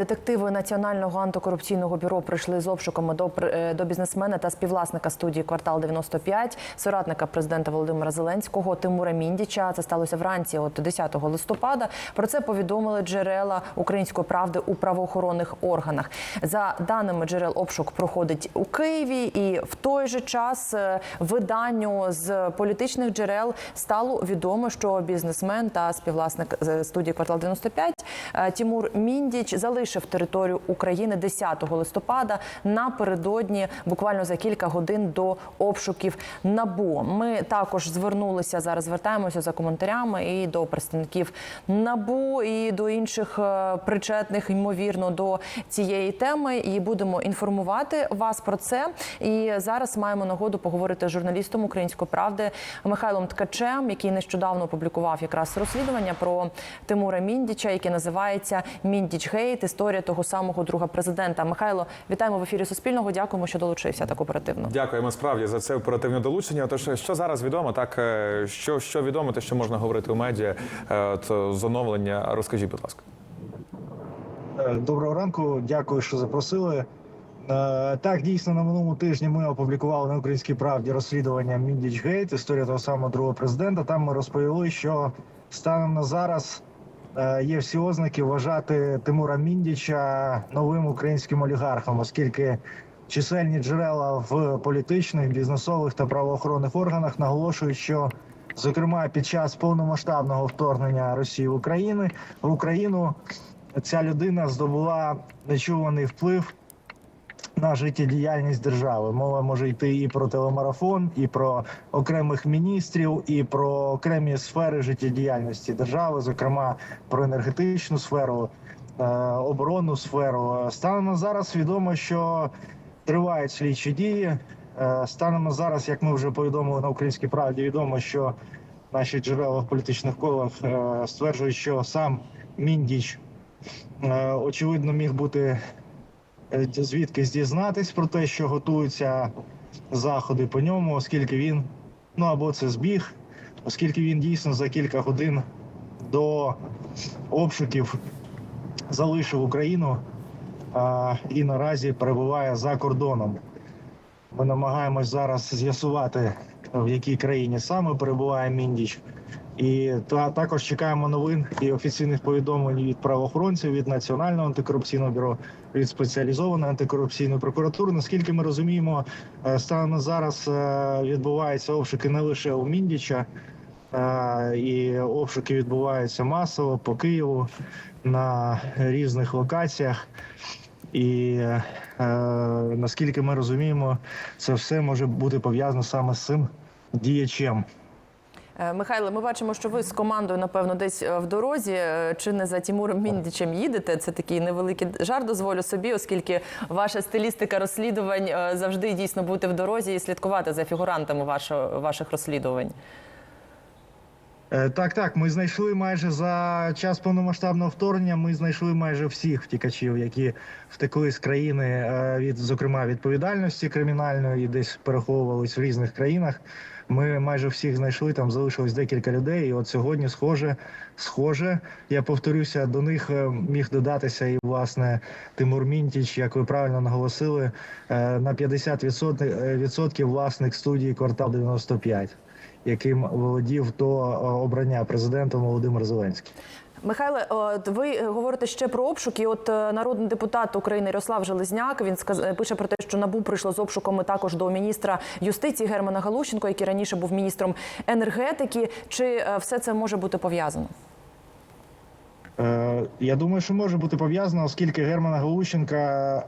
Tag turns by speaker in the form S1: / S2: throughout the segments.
S1: детективи Національного антикорупційного бюро прийшли з обшуками до е, до бізнесмена та співвласника студії Квартал 95 соратника президента Володимира Зеленського Тимура Міндіча. Це сталося вранці, от 10 листопада. Про це повідомили джерела української правди у правоохоронних органах. За даними джерел, обшук проходить у Києві, і в той же час е, виданню з політичних джерел стало відомо, що бізнесмен та співвласник е, студії Квартал 95 е, Тімур Міндіч залишив територію України 10 листопада напередодні, буквально за кілька годин до обшуків НАБУ. Ми також звернулися зараз. Звертаємося за коментарями і до представників НАБУ, і до інших е, причетних, ймовірно, до цієї теми. І будемо інформувати вас про це. І зараз маємо нагоду поговорити з журналістом української правди Михайлом Ткачем, який нещодавно опублікував якраз розслідування про Тимура Міндіча, яке називається Міндіч Гейт. Історія того самого друга президента. Михайло, вітаємо в ефірі Суспільного. Дякуємо, що долучився так оперативно.
S2: Дякуємо справді за це оперативне долучення. Тож що зараз відомо, так е, що, що відомо, те, що можна говорити у медіа е, от, з оновлення. Розкажіть, будь ласка.
S3: Е, Доброго ранку, дякую, що запросили. Так, дійсно, на минулому тижні ми опублікували на українській правді розслідування Міндіч Гейт, історія того самого другого президента. Там ми розповіли, що станом на зараз є всі ознаки вважати Тимура Міндіча новим українським олігархом, оскільки чисельні джерела в політичних, бізнесових та правоохоронних органах наголошують, що зокрема під час повномасштабного вторгнення Росії в Україну в Україну ця людина здобула нечуваний вплив на життєдіяльність держави. Мова може йти і про телемарафон, і про окремих міністрів, і про окремі сфери життєдіяльності держави, зокрема про енергетичну сферу, е, оборонну сферу. Станом зараз відомо, що тривають слідчі дії. Е, Станом на зараз, як ми вже повідомили на українській правді, відомо, що наші джерела в політичних колах е, стверджують, що сам Міндіч очевидно міг бути звідкись дізнатись про те, що готуються заходи по ньому, оскільки він ну або це збіг, оскільки він дійсно за кілька годин до обшуків залишив Україну а, і наразі перебуває за кордоном. Ми намагаємось зараз з'ясувати, в якій країні саме перебуває Міндіч. І та також чекаємо новин і офіційних повідомлень від правоохоронців, від Національного антикорупційного бюро, від спеціалізованої антикорупційної прокуратури. Наскільки ми розуміємо, е, станом зараз е, відбуваються обшуки не лише у Міндіча, е, і обшуки відбуваються масово по Києву на різних локаціях. І е, наскільки ми розуміємо, це все може бути пов'язано саме з цим діячем.
S1: Е, Михайло, ми бачимо, що ви з командою, напевно, десь е, в дорозі е, чи не за Тімуром Міндічем їдете. Це такий невеликий жар, дозволю собі, оскільки ваша стилістика розслідувань завжди дійсно бути в дорозі і слідкувати за фігурантами ваших розслідувань.
S3: Е, Так, так. Ми знайшли майже за час повномасштабного вторгнення. Ми знайшли майже всіх втікачів, які втекли з країни е, від, зокрема, відповідальності кримінальної, і десь переховувались в різних країнах. Ми майже всіх знайшли. Там залишилось декілька людей. І от сьогодні, схоже, схоже, я повторюся, до них е, міг додатися і власне Тимур Мінтіч, як ви правильно наголосили, на 50% е, відсотків власник студії квартал 95 яким володів до е, обрання президентом Володимир Зеленський.
S1: Михайле, от ви говорите ще про обшуки. От е, народний депутат України Ярослав Железняк він сказ... е, пише про те, що набу прийшло з обшуками також до міністра юстиції Германа Галущенко, який раніше був міністром енергетики. Чи е, все це може бути пов'язано?
S3: Е, Я думаю, що може бути пов'язано, оскільки Германа Галущенка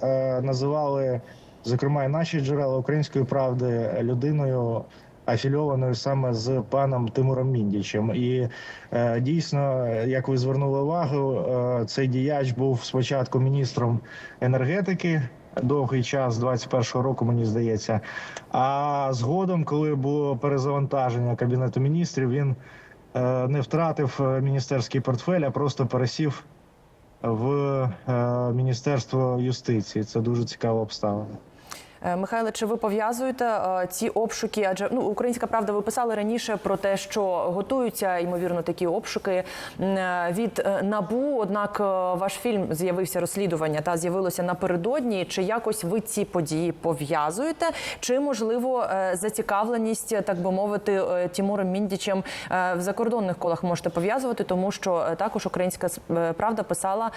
S3: е, називали, зокрема, і наші джерела української правди людиною. Афільованою саме з паном Тимуром Міндічем, і е, дійсно, як ви звернули увагу, е, цей діяч був спочатку міністром енергетики довгий час, 21-го року, мені здається. А згодом, коли було перезавантаження кабінету міністрів, він е, не втратив міністерський портфель, а просто пересів в міністерство юстиції. Це дуже цікава обставина.
S1: Е, Михайле, чи ви пов'язуєте е, ці обшуки? Адже ну українська правда, ви писали раніше про те, що готуються ймовірно такі обшуки е, від набу. Однак ваш фільм з'явився розслідування та з'явилося напередодні. Чи якось ви ці події пов'язуєте? Чи можливо зацікавленість, так би мовити, Тімуром Міндічем в закордонних колах можете пов'язувати, тому що також українська правда писала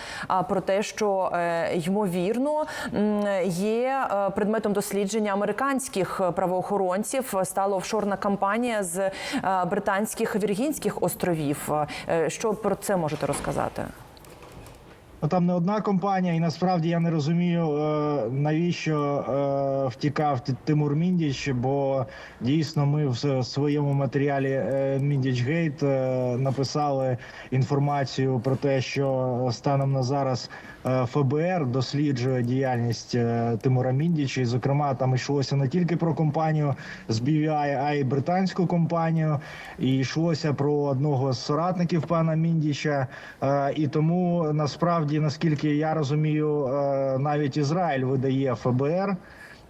S1: про те, що ймовірно є предметом дослідження американських правоохоронців. Стала офшорна кампанія з е, британських Віргінських островів. Е, Що про це можете розказати?
S3: Ну, Там не одна компанія, і насправді я не розумію, е, навіщо втікав Тимур Міндіч, бо дійсно ми в своєму матеріалі Міндіч Гейт написали інформацію про те, що станом на зараз ФБР досліджує діяльність е, Тимура Міндіча. І, зокрема, там йшлося не тільки про компанію з BVI, а й британську компанію. І йшлося про одного з соратників пана Міндіча. Е, І тому насправді, наскільки я розумію, е, навіть Ізраїль видає ФБР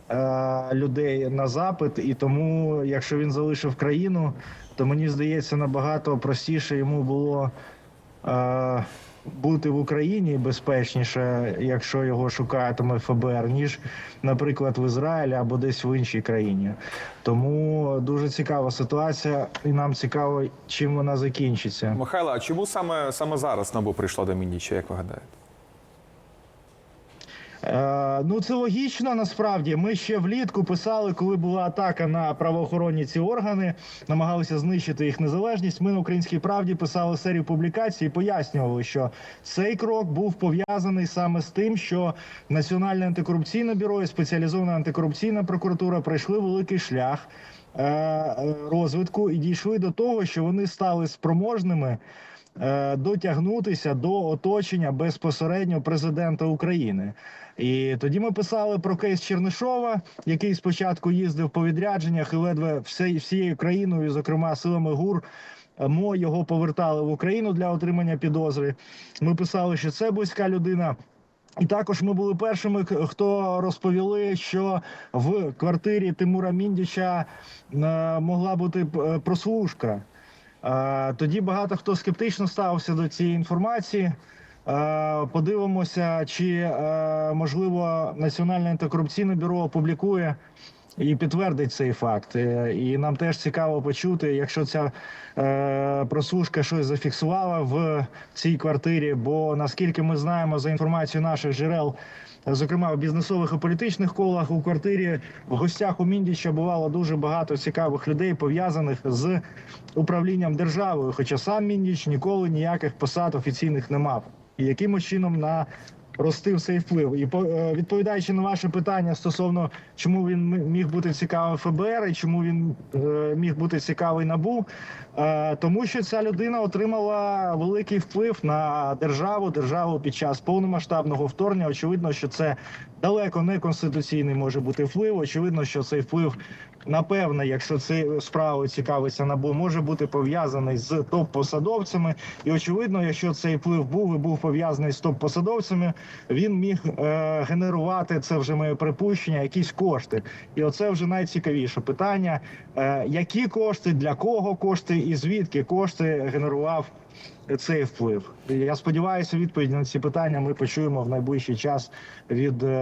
S3: е, людей на запит, і тому, якщо він залишив країну, то мені здається набагато простіше йому було. е, Бути в Україні безпечніше, якщо його шукатиме ФБР, ніж, наприклад, в Ізраїлі або десь в іншій країні. Тому дуже цікава ситуація, і нам цікаво, чим вона закінчиться.
S2: Михайло, а чому саме саме зараз набу прийшла до Мініча, як ви гадаєте?
S3: Е, ну це логічно насправді. Ми ще влітку писали, коли була атака на правоохоронні ці органи, намагалися знищити їх незалежність. Ми на українській правді писали серію публікацій, і пояснювали, що цей крок був пов'язаний саме з тим, що Національне антикорупційне бюро і спеціалізована антикорупційна прокуратура пройшли великий шлях е, е, розвитку і дійшли до того, що вони стали спроможними дотягнутися до оточення безпосередньо президента України. І тоді ми писали про кейс Чернишова, який спочатку їздив по відрядженнях і ледве всією країною, зокрема силами ГУР. е, МО його повертали в Україну для отримання підозри. Ми писали, що це близька людина. І також ми були першими, хто розповіли, що в квартирі Тимура Міндіча е, могла бути е, прослушка. Тоді багато хто скептично ставився до цієї інформації. Е, Подивимося, чи е, можливо Національне антикорупційне бюро опублікує і підтвердить цей факт. Е, І нам теж цікаво почути, якщо ця прослушка щось зафіксувала в цій квартирі. Бо наскільки ми знаємо за інформацією наших джерел, зокрема в бізнесових і політичних колах, у квартирі в гостях у Міндіча бувало дуже багато цікавих людей, пов'язаних з управлінням державою. Хоча сам Міндіч ніколи ніяких посад офіційних не мав. І якимось чином на ростив цей вплив. І е, відповідаючи на ваше питання стосовно чому він міг бути цікавий ФБР і чому він е, міг бути цікавий набу, е, тому що ця людина отримала великий вплив на державу, державу під час повномасштабного вторгнення. Очевидно, що це далеко не конституційний може бути вплив. Очевидно, що цей вплив. Напевне, якщо цією справою цікавиться НАБУ, може бути пов'язаний з топ-посадовцями. І очевидно, якщо цей вплив був і був пов'язаний з топ-посадовцями, він міг е, генерувати це вже моє припущення, якісь кошти. І оце вже найцікавіше питання: е, які кошти, для кого кошти і звідки кошти генерував цей вплив. Я сподіваюся, відповіді на ці питання ми почуємо в найближчий час від е,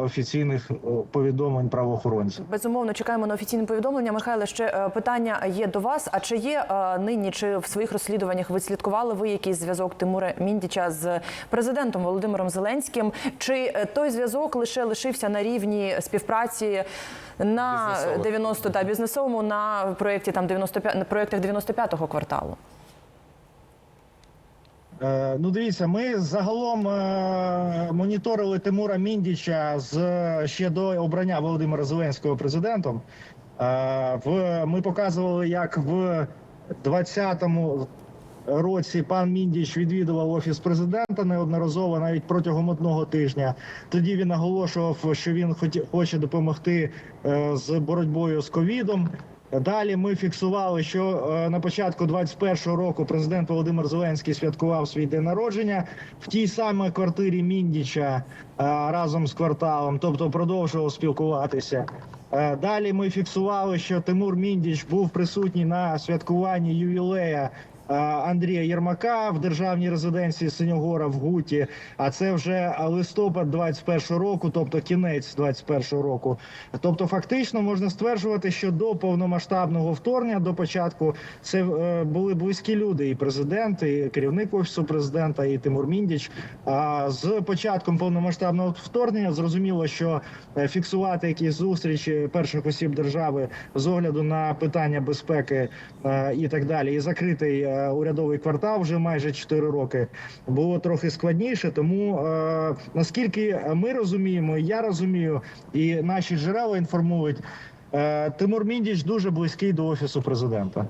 S3: офіційних е, повідомлень правоохоронців.
S1: Безумовно, чекаємо на офіційне повідомлення. Михайле, ще е, питання є до вас. А чи є е, нині, чи в своїх розслідуваннях ви слідкували ви якийсь зв'язок Тимура Міндіча з президентом Володимиром Зеленським? Чи той зв'язок лише лишився на рівні співпраці на
S2: Бізнесових.
S1: 90 та бізнесовому на проєкті там 95, на проєктах 95-го кварталу?
S3: Е, ну, дивіться, ми загалом е, моніторили Тимура Міндіча з ще до обрання Володимира Зеленського президентом. Е, в ми показували, як в 20-му році пан Міндіч відвідував офіс президента неодноразово, навіть протягом одного тижня. Тоді він наголошував, що він хоті- хоче допомогти е, з боротьбою з ковідом. Далі ми фіксували, що е, на початку 21-го року президент Володимир Зеленський святкував свій день народження в тій самій квартирі Міндіча е, разом з кварталом, тобто продовжував спілкуватися. Е, Далі ми фіксували, що Тимур Міндіч був присутній на святкуванні ювілея Андрія Єрмака в державній резиденції Синьогора в Гуті. А це вже листопад 21 року, тобто кінець 21 року. Тобто, фактично можна стверджувати, що до повномасштабного вторгнення, до початку, це е, були близькі люди, і президент, і керівник офісу президента, і Тимур Міндіч. А з початком повномасштабного вторгнення зрозуміло, що е, фіксувати якісь зустрічі перших осіб держави з огляду на питання безпеки е, і так далі, і закритий урядовий квартал вже майже 4 роки було трохи складніше. Тому е, наскільки ми розуміємо, я розумію, і наші джерела інформують. е, Тимур Міндіч дуже близький до офісу президента.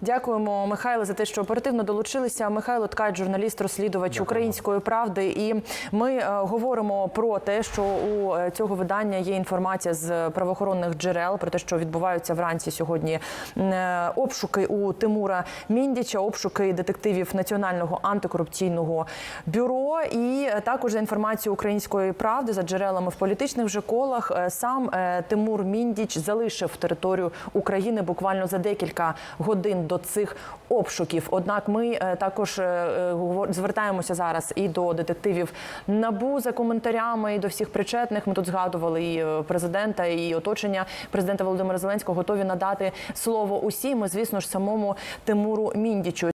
S1: Дякуємо, Михайло, за те, що оперативно долучилися. Михайло Ткач, журналіст, розслідувач української правди. І ми е, говоримо про те, що у е, цього видання є інформація з правоохоронних джерел про те, що відбуваються вранці сьогодні е, обшуки у Тимура Міндіча, обшуки детективів Національного антикорупційного бюро. І також за інформацією української правди за джерелами в політичних же колах сам Тимур Міндіч залишив територію України буквально за декілька годин до цих обшуків. Однак ми е, також е, е, звертаємося зараз і до детективів набу за коментарями, і до всіх причетних. Ми тут згадували і президента, і оточення президента Володимира Зеленського готові надати слово усім. Звісно ж, самому Тимуру Міндічу.